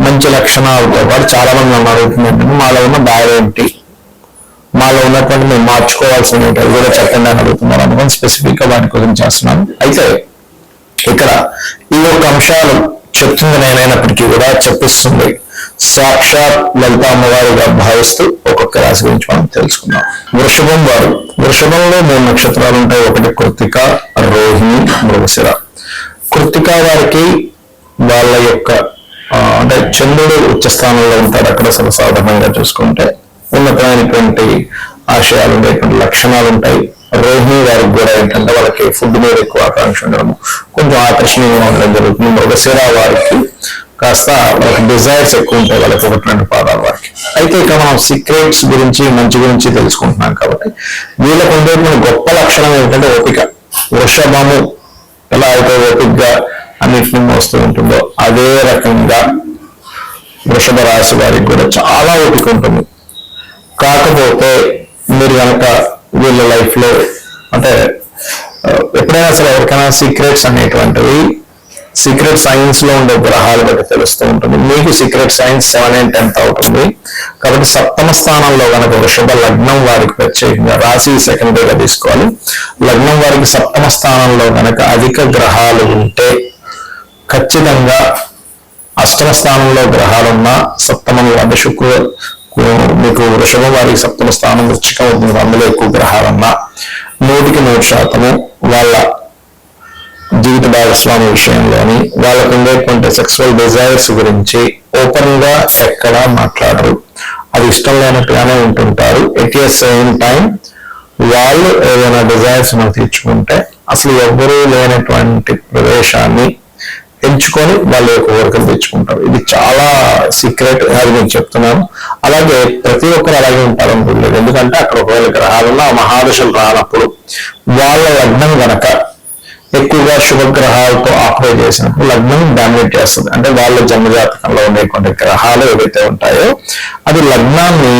మంచి లక్షణాలతో పాటు చాలా మంది నన్ను అడుగుతుందంటే మాలో ఉన్న బాధ ఏంటి? మాలో ఉన్నటువంటి మేము మార్చుకోవాల్సిన అవి కూడా చెప్పండి అని అడుగుతున్నారు. అనుకుని స్పెసిఫిక్గా వాటి గురించి చేస్తున్నాను. అయితే ఇక్కడ ఈ యొక్క అంశాలు చెప్తుంది నేనైనప్పటికీ కూడా చెప్పిస్తుంది. సాక్షాత్ లలిత అమ్మవారిగా భావిస్తూ ఒక్కొక్క రాశి గురించి మనం తెలుసుకుందాం. వృషభం వారు. వృషభంలో మూడు నక్షత్రాలు ఉంటాయి. ఒకటి కృతిక రోహిణి మృగశిర. కృతిక వారికి వాళ్ళ యొక్క అంటే చంద్రుడు ఉచ్చ స్థానంలో ఉంటాడు అక్కడ సర్వసాధారణంగా చూసుకుంటే. ఉన్నతమైనటువంటి ఆశయాలు ఉండేటువంటి లక్షణాలు ఉంటాయి. రోహిణి వారికి కూడా ఏంటంటే వాళ్ళకి ఫుడ్ మీద ఎక్కువ ఆకాంక్ష ఉండడం కొంచెం ఆకర్షణీయంగా ఉండడం జరుగుతుంది. మృగశిర వారికి కాస్త వాళ్ళకి డిజైర్స్ ఎక్కువ ఉంటాయి. వాళ్ళకి ఒకటి రెండు పాదాల వారికి. అయితే ఇక మనం సీక్రెట్స్ గురించి మంచి గురించి తెలుసుకుంటున్నాం కాబట్టి వీళ్ళకు ఉండేటువంటి గొప్ప లక్షణం ఏంటంటే ఓపిక. వృషభము ఎలా అయితే ఓపికగా అన్నింటినీ మోస్తూ ఉంటుందో అదే రకంగా వృషభ రాశి వారికి కూడా చాలా ఓపిక ఉంటుంది. కాకపోతే మీరు కనుక వీళ్ళ లైఫ్లో అంటే ఎప్పుడైనా సరే ఎవరికైనా సీక్రెట్స్ అనేటువంటివి సీక్రెట్ సైన్స్లో ఉండే గ్రహాలు బట్టి తెలుస్తూ ఉంటుంది. మీకు secret science seven and tenth అవుతుంది కాబట్టి సప్తమ స్థానంలో కనుక వృషభ లగ్నం వారికి ప్రత్యేకంగా రాశి సెకండరీగా తీసుకోవాలి. లగ్నం వారికి సప్తమ స్థానంలో కనుక అధిక గ్రహాలు ఉంటే ఖచ్చితంగా అష్టమ స్థానంలో గ్రహాలున్నా సప్తమంలో అంటే శుక్రు మీకు వృషభం వారికి సప్తమ స్థానం వృచ్చికం అవుతుంది అందులో ఎక్కువ గ్రహాలన్నా నూటికి నూరు శాతము వాళ్ళ జీవిత భాగస్వామి విషయంలోని వాళ్ళకు ఉండేటువంటి సెక్సువల్ డిజైర్స్ గురించి ఓపెన్గా ఎక్కడా మాట్లాడరు. అది ఇష్టం లేనట్టుగానే ఉంటుంటారు. ఎట్ ద సేమ్ టైం వాళ్ళు ఏదైనా డిజైర్స్ మనం తీర్చుకుంటే అసలు ఎవ్వరూ లేనటువంటి ప్రదేశాన్ని ఎంచుకొని వాళ్ళ యొక్క వర్కర్ తెచ్చుకుంటారు. ఇది చాలా సీక్రెట్ అది నేను చెప్తున్నాను. అలాగే ప్రతి ఒక్కరు అలాగే ఉంటారు లేదు. ఎందుకంటే అక్కడ ఒకవేళ గ్రహాలున్న ఆ మహాదశలు రానప్పుడు వాళ్ళ లగ్నం గనక ఎక్కువగా శుభగ్రహాలతో ఆపరేట్ చేసినప్పుడు లగ్నం డామినేట్ చేస్తుంది. అంటే వాళ్ళ జన్మజాతకంలో ఉండేటువంటి గ్రహాలు ఏవైతే ఉంటాయో అది లగ్నాన్ని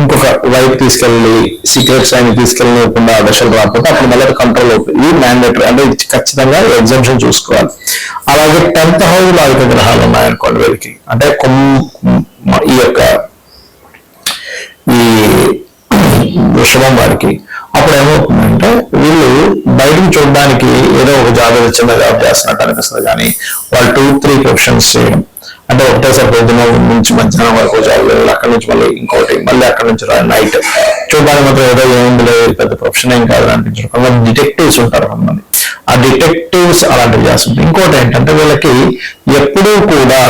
ఇంకొక వైపు తీసుకెళ్ళి సీక్రెట్స్ అయిన తీసుకెళ్ళకుండా దశలు రాకపోతే అప్పుడు మళ్ళీ కంట్రోల్ అవుతుంది. ఇది మ్యాండేటరీ అంటే ఇది ఖచ్చితంగా ఎగ్జామ్షన్ చూసుకోవాలి. అలాగే టెన్త్ హౌస్లో అధిక గ్రహాలు ఉన్నాయనుకోండి వీరికి అంటే ఈ యొక్క ఈ వృషభం వారికి అప్పుడు ఏమవుతుందంటే వీళ్ళు బయటకు చూడడానికి ఏదో ఒక జాబ్ చిన్న జాబ్ చేస్తున్నట్టు అనిపిస్తుంది కానీ వాళ్ళు టూ త్రీ ప్రొఫెషన్స్ చేయడం. అంటే ఒకటేసారి పొద్దున నుంచి మధ్యాహ్నం వరకు జాబ్ అక్కడ నుంచి మళ్ళీ ఇంకోటి మళ్ళీ అక్కడ నుంచి నైట్ చూడడానికి మాత్రం ఏదో ఏముంది లేదు పెద్ద ప్రొఫెషన్ ఏం కాదు అనిపించారు కొంతమంది డిటెక్టివ్స్ ఉంటారు కొంతమంది. ఆ డిటెక్టివ్స్ అలాంటివి చేస్తుంది ఇంకోటి ఏంటంటే వీళ్ళకి ఎప్పుడూ కూడా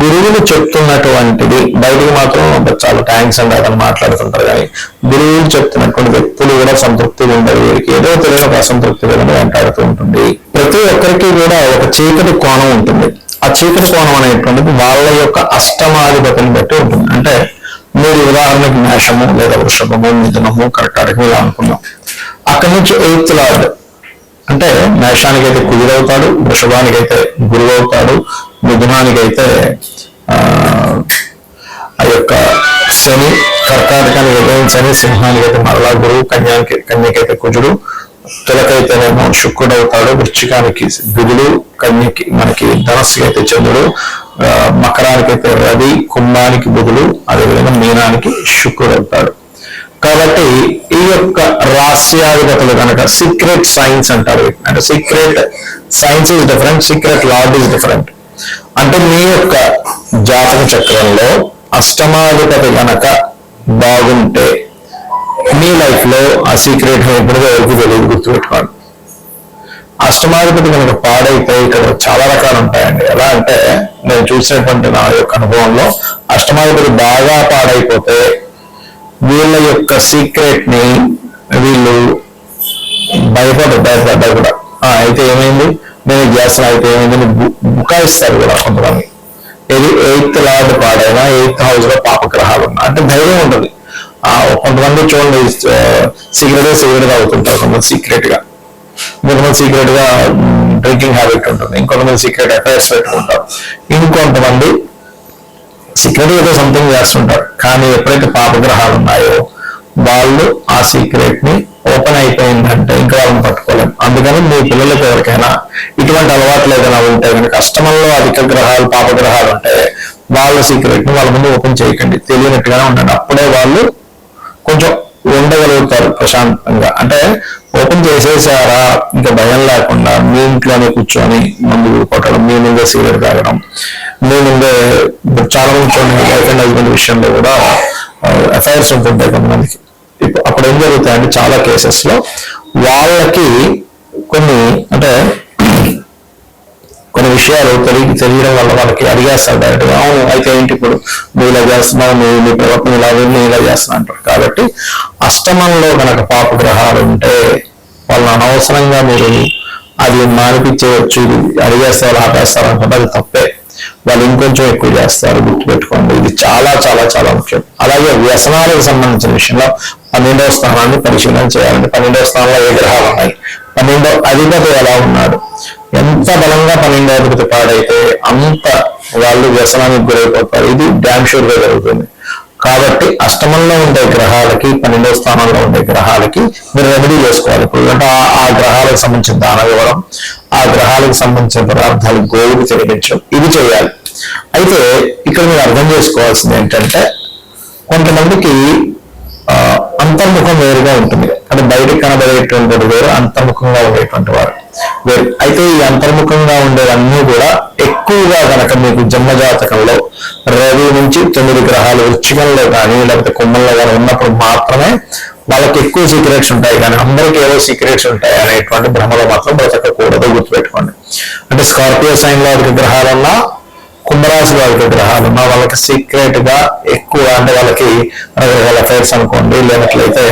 గురువులు చెప్తున్నటువంటిది బయటకు మాత్రం చాలా థ్యాంక్స్ అండి అతను మాట్లాడుతుంటారు కానీ గురువులు చెప్తున్నటువంటి వ్యక్తులు కూడా సంతృప్తిగా ఉండదు వీరికి ఏదో తెలియని ఒక అసంతృప్తి విధంగా వెంటాడుతూ ఉంటుంది. ప్రతి ఒక్కరికి కూడా ఒక చీకటి కోణం ఉంటుంది. ఆ చీకటి కోణం అనేటువంటిది వాళ్ళ యొక్క అష్టమాధిపతిని బట్టి ఉంటుంది. అంటే మీరు ఉదాహరణకి మేషము లేదా వృషభము మిథునము కర్కాటకం ఇలా అనుకున్నాం అక్కడి నుంచి ఎయిత్ లార్డ్. అంటే మేషానికైతే వృషభానికి వృషభానికైతే గురువు అవుతాడు మిథునానికి ఆ ఆ యొక్క శని కర్కాటకానికి అయితే శని అయితే మరలా గురువు కన్యానికి కన్యకైతే కుజుడు తులకైతేనేమో శుక్రుడు అవుతాడు వృచ్చికానికి బుధుడు కన్యకి మనకి ధనస్సుకి అయితే చంద్రుడు మకరానికి అయితే రవి కుంభానికి బుధుడు అదేవిధంగా మీనానికి శుక్రుడు అవుతాడు కాబట్టి ఈ యొక్క రహస్యాధిపతులు కనుక సీక్రెట్ సైన్స్ అంటారు అంటే secret science is different secret lord is different అంటే మీ యొక్క జాతక చక్రంలో అష్టమాధిపతి గనక బాగుంటే మీ లైఫ్లో ఆ సీక్రెట్ ఎప్పుడుగా ఎవరికి తెలియదు గుర్తుపెట్టుకోండి. అష్టమాధిపతి కనుక పాడైతే ఇక్కడ చాలా రకాలు ఉంటాయండి. ఎలా అంటే నేను చూసినటువంటి నా యొక్క అనుభవంలో అష్టమాధిపతి బాగా పాడైపోతే వీళ్ళ యొక్క సీక్రెట్ని వీళ్ళు భయపడ్డారు భయపడ్డారు కూడా అయితే ఏమైంది? నేను చేస్తాను అయితే ఏమైంది? అని బుకాయిస్తారు కూడా కొంతమంది. ఇది ఎయిత్ లార్డ్ పాడైన ఎయిత్ హౌస్లో పాపగ్రహాలు ఉన్నా అంటే ధైర్యం ఉంటుంది కొంతమంది చూడండి సిగరెట్ సిగరెట్ అవుతుంటారు కొంతమంది సీక్రెట్గా ఇంకొంతమంది సీక్రెట్గా డ్రింకింగ్ హ్యాబిట్ ఉంటుంది. ఇంకొంతమంది సీక్రెట్ అఫైర్స్ పెట్టుకుంటారు. ఇంకొంతమంది సీక్రెట్ ఏదో సంథింగ్ చేస్తుంటారు. కానీ ఎప్పుడైతే పాపగ్రహాలు ఉన్నాయో వాళ్ళు ఆ సీక్రెట్ని ఓపెన్ అయిపోయిందంటే ఇంకా వాళ్ళని పట్టుకోలేము అందుకని మీ పిల్లలకి ఎవరికైనా ఇటువంటి అలవాట్లు ఏదైనా ఉంటే కనుక అష్టమంలో అధిక గ్రహాలు పాపగ్రహాలు ఉంటే వాళ్ళ సీక్రెట్ని వాళ్ళ ముందు ఓపెన్ చేయకండి. తెలియనట్టుగానే ఉండండి. అప్పుడే వాళ్ళు కొంచెం ఉండగలుగుతారు ప్రశాంతంగా. అంటే ఓపెన్ చేసేసారా? ఇంకా భయం లేకుండా మీ ఇంట్లోనే కూర్చొని మందు కొట్టడం మీ ముందే సిగరెట్ తాగడం మీ ముందే చాలా మంది చూడండి వైఫ్ అండ్ హస్బెండ్ విషయంలో కూడా అఫైర్స్ ఉంటుంటాయి కొంతమందికి. ఇప్పుడు అప్పుడు ఏం జరుగుతాయంటే చాలా కేసెస్లో వాళ్ళకి కొన్ని అంటే విషయాలు తెలియ తెలియడం వల్ల వాళ్ళకి అడిగేస్తారు డైరెక్ట్గా అవును అయితే ఏంటి ఇప్పుడు? నువ్వు ఇలా చేస్తున్నావు నువ్వు నీ ప్రవర్తన ఇలా నేను ఇలా చేస్తున్నా అంటారు. కాబట్టి అష్టమంలో కనుక పాప గ్రహాలు ఉంటే వాళ్ళని అనవసరంగా మీరు అది మానిపించవచ్చు అడిగేస్తారు ఆపేస్తారు అనుకుంటే అది తప్పే. వాళ్ళు ఇంకొంచెం ఎక్కువ చేస్తారు గుర్తుపెట్టుకోండి. ఇది చాలా చాలా చాలా ముఖ్యం. అలాగే వ్యసనాలకు సంబంధించిన విషయంలో పన్నెండవ స్థానాన్ని పరిశీలన చేయాలండి. పన్నెండవ స్థానంలో ఏ గ్రహాలు ఉన్నాయి? పన్నెండో అధిపతి ఎలా ఉన్నాడు? ఎంత బలంగా పన్నెండో అధిపతి పాడైతే అంత వాళ్ళు వ్యసనానికి గురైపోతారు. ఇది డ్యామ్ షూర్గా జరుగుతుంది. కాబట్టి అష్టమంలో ఉండే గ్రహాలకి పన్నెండవ స్థానంలో ఉండే గ్రహాలకి మీరు రెమెడీ చేసుకోవాలి. ఇప్పుడు అంటే ఆ- గ్రహాలకు సంబంధించిన దానం ఇవ్వడం ఆ గ్రహాలకు సంబంధించిన పదార్థాలు గోవులు తినిపించడం ఇది చేయాలి. అయితే ఇక్కడ మీరు అర్థం చేసుకోవాల్సింది ఏంటంటే కొంతమందికి ఆ, అంతర్ముఖం వేరుగా ఉంటుంది. అంటే బయటకు కనబడేటువంటి వేరు అంతర్ముఖం ఉండేటువంటి వారు వేరు అయితే ఈ అంతర్ముఖంగా ఉండేవన్నీ కూడా ఎక్కువగా గనక మీకు జన్మజాతకంలో రవి నుంచి తొమ్మిది గ్రహాలు వృచ్చికంలో కానీ లేకపోతే కుంభంలో కానీ ఉన్నప్పుడు మాత్రమే వాళ్ళకి ఎక్కువ సీక్రెట్స్ ఉంటాయి. కానీ అందరికీ ఏవో సీక్రెట్స్ ఉంటాయి అనేటువంటి భ్రమలో మాత్రం బ్రతకకూడదు గుర్తుపెట్టుకోండి. అంటే స్కార్పియో సైన్ వారికి అధిక గ్రహాలున్నా కుంభరాశి వారికి గ్రహాలు మా వాళ్ళకి సీక్రెట్గా ఎక్కువ అంటే వాళ్ళకి రకరకాల అఫైర్స్ అనుకోండి. లేనట్లయితే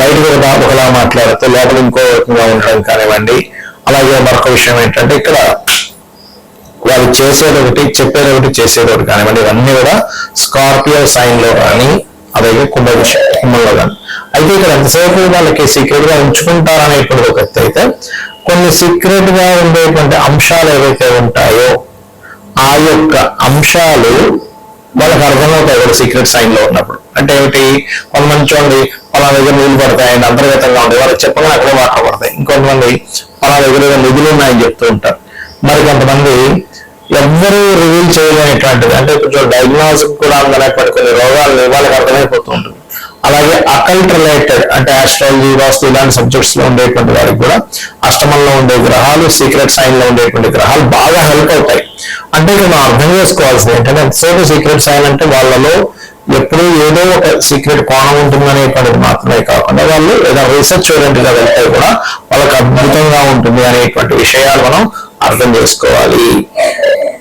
బయటకు ఒకలా ఒకలా మాట్లాడితే లోపల ఇంకో రకంగా ఉండడం కానివ్వండి అలాగే మరొక విషయం ఏంటంటే ఇక్కడ వాళ్ళు చేసేది ఒకటి చెప్పేది ఒకటి చేసేది ఒకటి కానివ్వండి ఇవన్నీ కూడా స్కార్పియో సైన్లో కానీ అలాగే కుంభ కుంభంలో కానీ. అయితే ఇక్కడ ఎంతసేపు వాళ్ళకి సీక్రెట్గా ఉంచుకుంటారనేటువంటి ఒక ఎత్తు అయితే కొన్ని సీక్రెట్గా ఉండేటువంటి అంశాలు ఏవైతే ఉంటాయో ఆ యొక్క అంశాలు వాళ్ళకి అర్థమవుతాయి కూడా సీక్రెట్ సైన్లో ఉన్నప్పుడు. అంటే ఏమిటి? కొంతమంది చూడండి పలా దగ్గర నీళ్ళు పడతాయి అంతర్గతంగా ఉంటాయి. వాళ్ళకి చెప్పగానే అక్కడే వాటర్ పడతాయి. ఇంకొంతమంది పలా దగ్గర నిధులు ఉన్నాయని చెప్తూ ఉంటారు. మరి కొంతమంది ఎవ్వరూ రివీల్ చేయలేనిటువంటిది. అంటే కొంచెం డయాగ్నోస్ కూడా అందనటువంటి కొన్ని రోగాలు వాళ్ళకి అర్థమైపోతూ ఉంటుంది. అలాగే అకల్ట్ రిలేటెడ్ అంటే ఆస్ట్రాలజీ వాస్తు ఇలాంటి సబ్జెక్ట్స్లో ఉండేటువంటి వారికి కూడా అష్టమంలో ఉండే గ్రహాలు సీక్రెట్ సైన్లో ఉండేటువంటి గ్రహాలు బాగా హెల్ప్ అవుతాయి. అంటే ఇక్కడ మనం అర్థం చేసుకోవాల్సింది ఏంటంటే ఎంతసేపు సీక్రెట్ సైన్ అంటే వాళ్ళలో ఎప్పుడూ ఏదో ఒక సీక్రెట్ కోణం ఉంటుందనేటువంటిది మాత్రమే కాకుండా వాళ్ళు ఏదో రీసెర్చ్ ఓరియంటెడ్గా వెళ్తే కూడా వాళ్ళకి అద్భుతంగా ఉంటుంది అనేటువంటి విషయాలు మనం అర్థం చేసుకోవాలి.